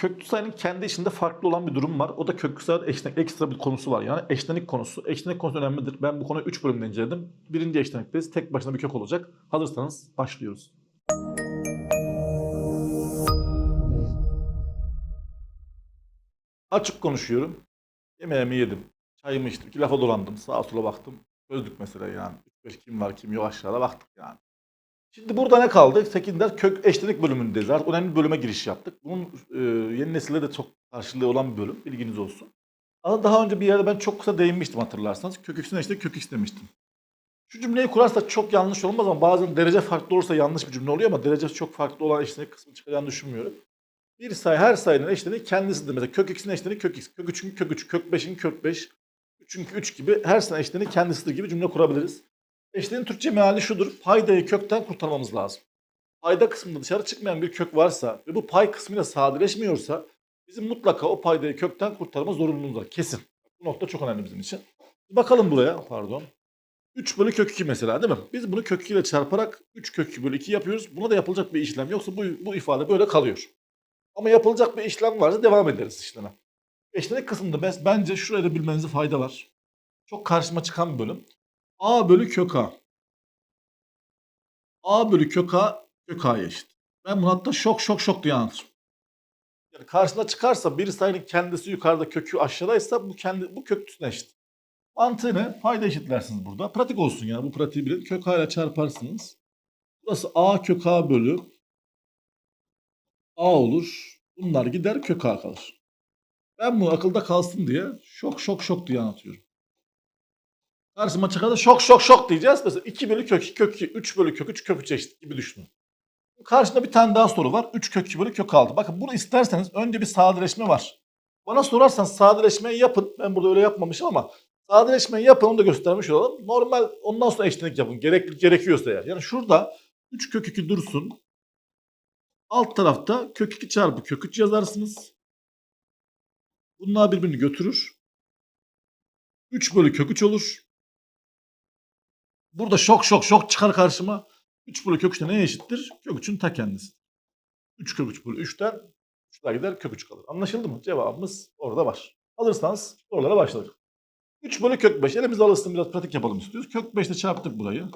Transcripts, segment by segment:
köklü sayının kendi içinde farklı olan bir durum var. O da köklü sayının eşlenik, ekstra bir konusu var. Yani eşlenik konusu. Eşlenik konusu önemlidir. Ben bu konuyu 3 bölümde inceledim. Birinci eşlenikteyiz. Tek başına bir kök olacak. Hazırsanız başlıyoruz. Açık konuşuyorum. Yemeğimi yedim. Çayımı içtim. Lafa dolandım. Sağa sola baktım. Çözdük mesela yani. 3-5 kim var kim yok aşağıda baktık yani. Şimdi burada ne kaldı? Sekindar kök eşlenik bölümündeyiz. Artık önemli bölüme giriş yaptık. Bunun e, yeni nesille de çok karşılığı olan bir bölüm. Bilginiz olsun. Ama daha önce bir yerde ben çok kısa değinmiştim hatırlarsanız. Kök x'in eşittir kök x demiştim. Şu cümleyi kurarsak çok yanlış olmaz ama bazen derece farklı olursa yanlış bir cümle oluyor ama derecesi çok farklı olan eşlenik kısmı çıkacağını düşünmüyorum. Bir sayı her sayının eşleniği kendisidir. Mesela kök x'in eşleniği kök x, kök 3'ün kök 3, kök 5'in kök 5, 3'ün 3 gibi her sayının eşleniği kendisidir gibi cümle kurabiliriz. Eşlenin Türkçe meali şudur. Paydayı kökten kurtarmamız lazım. Payda kısmında dışarı çıkmayan bir kök varsa ve bu pay kısmıyla sadeleşmiyorsa bizim mutlaka o paydayı kökten kurtarma zorunluluğumuz var. Kesin. Bu nokta çok önemli bizim için. Bakalım buraya. Pardon. 3 bölü kök 2 mesela değil mi? Biz bunu kök 2 ile çarparak 3 kök 2 bölü 2 yapıyoruz. Buna da yapılacak bir işlem yoksa bu, bu ifade böyle kalıyor. Ama yapılacak bir işlem varsa devam ederiz işleme. Eşlenik kısmında bes- bence şurayı da bilmenize fayda var. Çok karşıma çıkan bir bölüm. A bölü kök A. A bölü kök A kök A'ya eşit. Ben bunu hatta şok şok şok diye anlatırım. Yani karşına çıkarsa bir sayının kendisi yukarıda kökü aşağıdaysa bu kendi bu kök üstüne eşit. Mantığı ne? Payda eşitlersiniz burada. Pratik olsun yani bu pratiği bilin. Kök A ile çarparsınız. Burası A kök A bölü A olur. Bunlar gider kök A kalır. Ben bunu akılda kalsın diye şok şok şok diye anlatıyorum. Karşıma çıkarsa şok şok şok diyeceğiz. Mesela 2 bölü kök 2 kök 2, 3 bölü kök 3 kök 3 eşit gibi düşünün. Karşında bir tane daha soru var. 3 kök 2 bölü kök 6. Bakın bunu isterseniz önce bir sadeleşme var. Bana sorarsanız sadeleşmeyi yapın. Ben burada öyle yapmamışım ama sadeleşmeyi yapın onu da göstermiş olalım. Normal ondan sonra eşitlik yapın. Gerek, gerekiyorsa eğer. Yani şurada 3 kök 2 dursun. Alt tarafta kök 2 çarpı kök 3 yazarsınız. Bunlar birbirini götürür. 3 bölü kök 3 olur. Burada şok şok şok çıkar karşıma. 3 bölü kök 3 de neye eşittir? Kök 3'ün ta kendisi. 3 kök 3 bölü 3'ten 3 daha gider kök 3 kalır. Anlaşıldı mı? Cevabımız orada var. Alırsanız sorulara başladık. 3 bölü kök 5. Elimizde alışsın biraz pratik yapalım istiyoruz. Kök 5 ile çarptık burayı.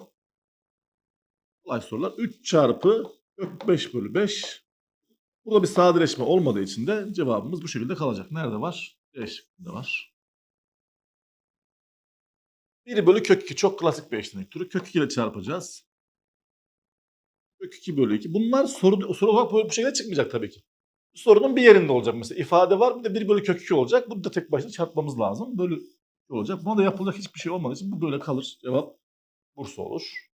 Kolay sorular. 3 çarpı kök 5 bölü 5. Burada bir sadeleşme olmadığı için de cevabımız bu şekilde kalacak. Nerede var? C şıkkında var. 1 bölü kök 2 çok klasik bir eşlenik türü. Kök 2 ile çarpacağız. Kök 2 bölü 2. Bunlar soru, soru olarak böyle bu şekilde çıkmayacak tabii ki. Sorunun bir yerinde olacak mesela. ifade var bir de 1 bölü kök 2 olacak. Bunu da tek başına çarpmamız lazım. Bölü 2 olacak. Buna da yapılacak hiçbir şey olmadığı için bu böyle kalır. Cevap Bursa olur.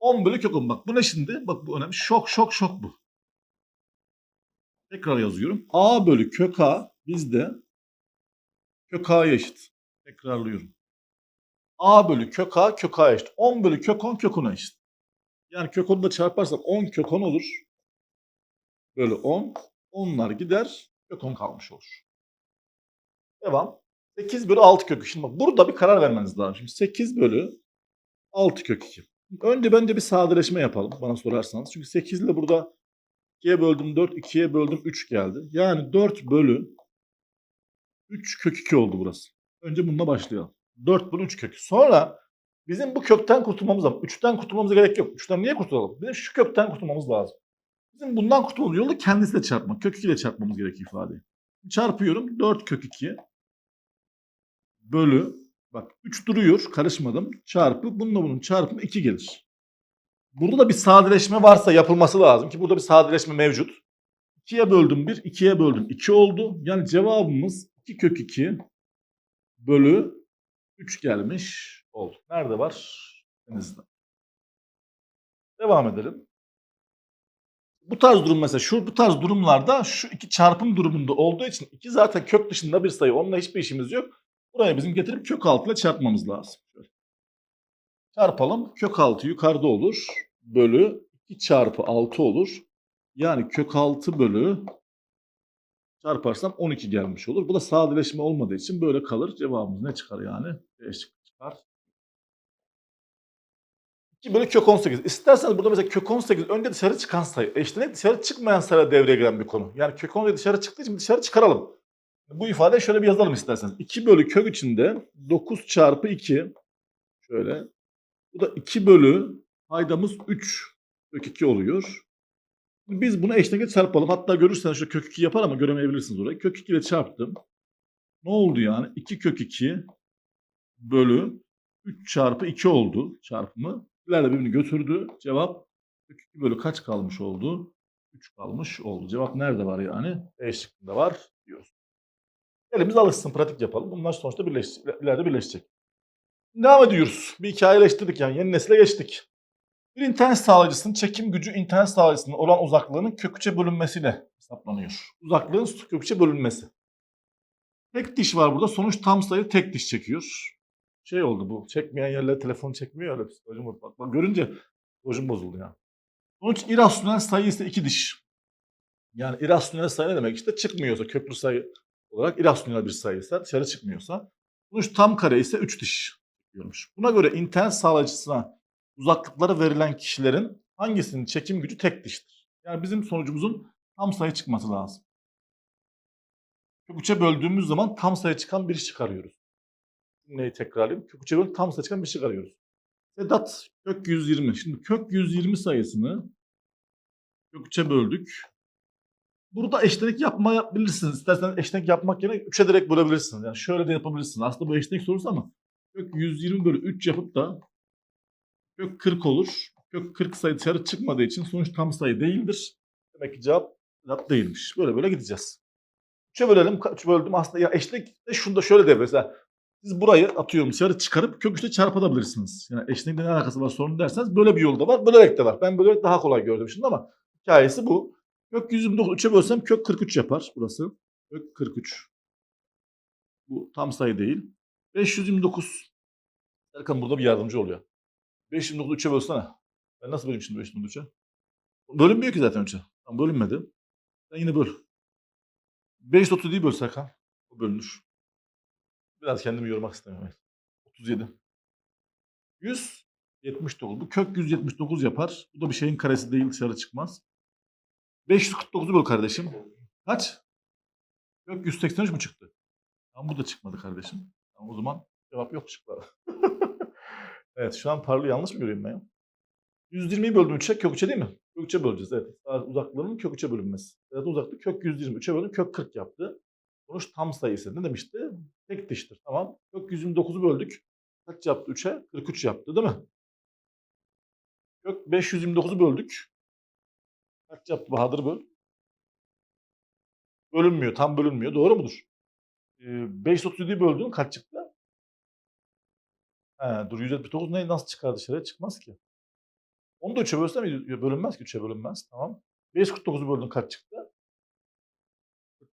10 bölü kök 10. Bak bu ne şimdi? Bak bu önemli. Şok şok şok bu. Tekrar yazıyorum. A bölü kök A bizde kök A'ya eşit. Tekrarlıyorum. A bölü kök A kök A eşit. 10 bölü kök 10 kök 10'a eşit. Yani kök 10'u da çarparsam 10 kök 10 olur. Bölü 10. Onlar gider. Kök 10 kalmış olur. Devam. 8 bölü 6 kök 2. Şimdi bak burada bir karar vermeniz lazım. Şimdi 8 bölü 6 kök 2. Önce bence bir sadeleşme yapalım bana sorarsanız. Çünkü 8 ile burada 2'ye böldüm 4, 2'ye böldüm 3 geldi. Yani 4 bölü 3 kök 2 oldu burası. Önce bununla başlayalım. 4 bölü 3 kök. Sonra bizim bu kökten kurtulmamız lazım. 3'ten kurtulmamıza gerek yok. 3'ten niye kurtulalım? Bizim şu kökten kurtulmamız lazım. Bizim bundan kurtulmamız yolu kendisiyle çarpmak. Kök 2 ile çarpmamız gerekiyor ifadeyi. Çarpıyorum. 4 kök 2 bölü bak 3 duruyor. Karışmadım. Çarpı bununla bunun çarpımı 2 gelir. Burada da bir sadeleşme varsa yapılması lazım ki burada bir sadeleşme mevcut. 2'ye böldüm 1, 2'ye böldüm 2 oldu. Yani cevabımız 2 kök 2 bölü 3 gelmiş oldu. Nerede var? Denizde. Devam edelim. Bu tarz durum mesela şu bu tarz durumlarda şu iki çarpım durumunda olduğu için iki zaten kök dışında bir sayı. Onunla hiçbir işimiz yok. Buraya bizim getirip kök altıyla çarpmamız lazım. Şöyle. Çarpalım. Kök altı yukarıda olur. Bölü 2 çarpı 6 olur. Yani kök 6 bölü çarparsam 12 gelmiş olur. Bu da sadeleşme olmadığı için böyle kalır. Cevabımız ne çıkar yani? B çıkar. 2 bölü kök 18. İsterseniz burada mesela kök 18 önce dışarı çıkan sayı. Eşlenek dışarı çıkmayan sayı devreye giren bir konu. Yani kök 18 dışarı çıktığı için dışarı çıkaralım. Bu ifadeyi şöyle bir yazalım isterseniz. 2 bölü kök içinde 9 çarpı 2 şöyle. Bu da 2 bölü paydamız 3 kök 2 oluyor. Biz bunu eşlenek çarpalım. Hatta görürseniz şu kök 2 yapar ama göremeyebilirsiniz orayı. Kök 2 ile çarptım. Ne oldu yani? 2 kök 2 bölü 3 çarpı 2 oldu çarpımı. İleride birbirini götürdü. Cevap 2 bölü kaç kalmış oldu? 3 kalmış oldu. Cevap nerede var yani? E şıkkında var diyoruz. Elimiz alışsın, pratik yapalım. Bunlar sonuçta birleşecek, ileride birleşecek. Devam ediyoruz. Bir hikayeleştirdik yani yeni nesile geçtik. Bir internet sağlayıcısının çekim gücü internet sağlayıcısının olan uzaklığının köküçe bölünmesiyle hesaplanıyor. Uzaklığın köküçe bölünmesi. Tek diş var burada. Sonuç tam sayı tek diş çekiyor şey oldu bu. Çekmeyen yerlere telefon çekmiyor öyle psikolojim bozuldu. Bak, bak görünce psikolojim bozuldu ya. Sonuç irrasyonel sayı ise iki diş. Yani irrasyonel sayı ne demek? İşte çıkmıyorsa köklü sayı olarak irrasyonel bir sayı ise dışarı çıkmıyorsa. Sonuç tam kare ise üç diş çekiyormuş. Buna göre internet sağlayıcısına uzaklıkları verilen kişilerin hangisinin çekim gücü tek diştir? Yani bizim sonucumuzun tam sayı çıkması lazım. Kök üçe böldüğümüz zaman tam sayı çıkan bir çıkarıyoruz cümleyi tekrarlayayım. Kök 3'e bölüp tam sayı çıkan bir şey arıyoruz. Sedat kök 120. Şimdi kök 120 sayısını kök 3'e böldük. Burada eşlenik yapmayabilirsiniz. İsterseniz eşlenik yapmak yerine 3'e direkt bölebilirsiniz. Yani şöyle de yapabilirsiniz. Aslında bu eşlenik sorusu ama kök 120 bölü 3 yapıp da kök 40 olur. Kök 40 sayı dışarı çıkmadığı için sonuç tam sayı değildir. Demek ki cevap cevap değilmiş. Böyle böyle gideceğiz. 3'e bölelim. 3 böldüm. Aslında ya eşlik de şunu da şöyle de mesela siz burayı atıyorum dışarı çıkarıp kök üçle çarpabilirsiniz. Yani eşlikle ne alakası var sorun derseniz böyle bir yolda var. Bölerek de var. Ben bölerek daha kolay gördüm şimdi ama hikayesi bu. Kök 129 3'e bölsem kök 43 yapar burası. Kök 43. Bu tam sayı değil. 529. Erkan burada bir yardımcı oluyor. 529 3'e bölsene. Ben nasıl böleyim şimdi 529 3'e? Bölünmüyor ki zaten 3'e. Tam bölünmedi. Sen yine böl. 530 değil böl Serkan. O bölünür. Biraz kendimi yormak istemiyorum. 37. 179. Bu kök 179 yapar. Bu da bir şeyin karesi değil dışarı çıkmaz. 549'u böl kardeşim. Kaç? Kök 183 mu çıktı? Ama bu da çıkmadı kardeşim. Tamam, o zaman cevap yok şıklara. evet şu an parlı yanlış mı görüyorum ben ya? 120'yi böldüm 3'e kök 3'e değil mi? Kök 3'e böleceğiz evet. Uzaklığının kök 3'e bölünmesi. Evet uzaklık kök 120. 3'e böldüm kök 40 yaptı. Sonuç tam sayısı ne demişti? Tek diştir. Tamam. Kök 129'u böldük. Kaç yaptı 3'e? 43 yaptı değil mi? Kök 529'u böldük. Kaç yaptı Bahadır böl? Bölünmüyor. Tam bölünmüyor. Doğru mudur? Ee, 537'yi böldün. Kaç çıktı? He, dur 179 ne nasıl çıkar dışarıya? Çıkmaz ki. Onu da 3'e bölsem bölünmez ki 3'e bölünmez. Tamam. 549'u böldün kaç çıktı?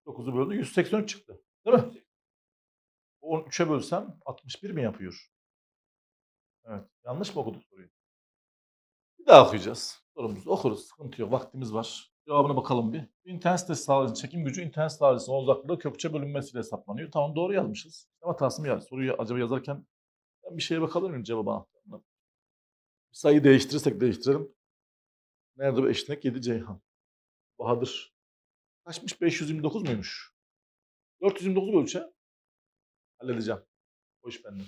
49'u böldü 183 çıktı. Değil mi? 13'e bölsem 61 mi yapıyor? Evet. Yanlış mı okuduk soruyu? Bir daha okuyacağız. Sorumuzu okuruz. Sıkıntı yok. Vaktimiz var. Cevabına bakalım bir. İnternet sitesi sağlayıcı çekim gücü internet sağlayıcısının uzaklığı kökçe bölünmesiyle hesaplanıyor. Tamam doğru yazmışız. Ama hatasını mı yazdık? Soruyu acaba yazarken ben bir şeye bakabilir miyim cevaba anahtarına? Sayıyı değiştirirsek değiştirelim. Nerede bu eşitlik? 7 Ceyhan. Bahadır. Kaçmış? 529 muymuş? 429 bölü 3'e. Halledeceğim. O iş bende.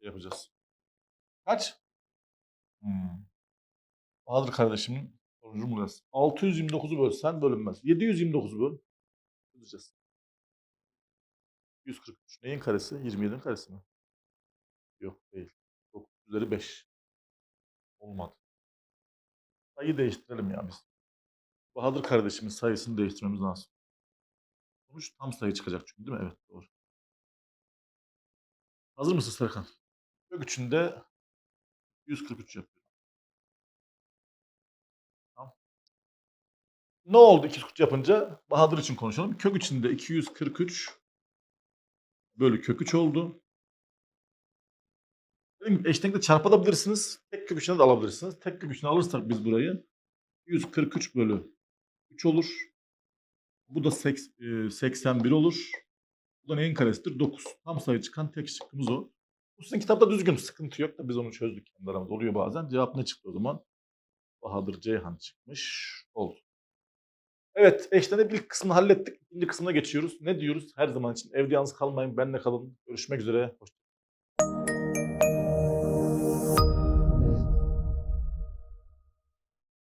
Yapacağız. Kaç? Hmm. Bahadır kardeşimin sonucu burası. 629'u bölsen bölünmez. 729'u böl. Böleceğiz. 143. Neyin karesi? 27'nin karesi mi? Yok değil. 9 üzeri 5. Olmadı. Sayı değiştirelim ya biz. Bahadır kardeşimin sayısını değiştirmemiz lazım. Sonuç tam sayı çıkacak çünkü değil mi? Evet doğru. Hazır mısın Serkan? Kök üçünde 143 yapıyor. Tamam. Ne oldu 243 yapınca? Bahadır için konuşalım. Kök içinde 243 bölü kök 3 oldu. Dedim, eşlenikle çarpabilirsiniz. Tek kök üçüne de alabilirsiniz. Tek kök üçüne alırsak biz burayı 143 bölü 3 olur. Bu da 81 olur. Bu da neyin karesidir? 9. Tam sayı çıkan tek şıkkımız o. Bu sizin kitapta düzgün sıkıntı yok da biz onu çözdük kendi. Oluyor bazen. Cevap ne çıktı o zaman? Bahadır Ceyhan çıkmış. Oldu. Evet ilk kısmını hallettik. İkinci kısmına geçiyoruz. Ne diyoruz? Her zaman için evde yalnız kalmayın. Benle kalın. Görüşmek üzere. Hoşçakalın.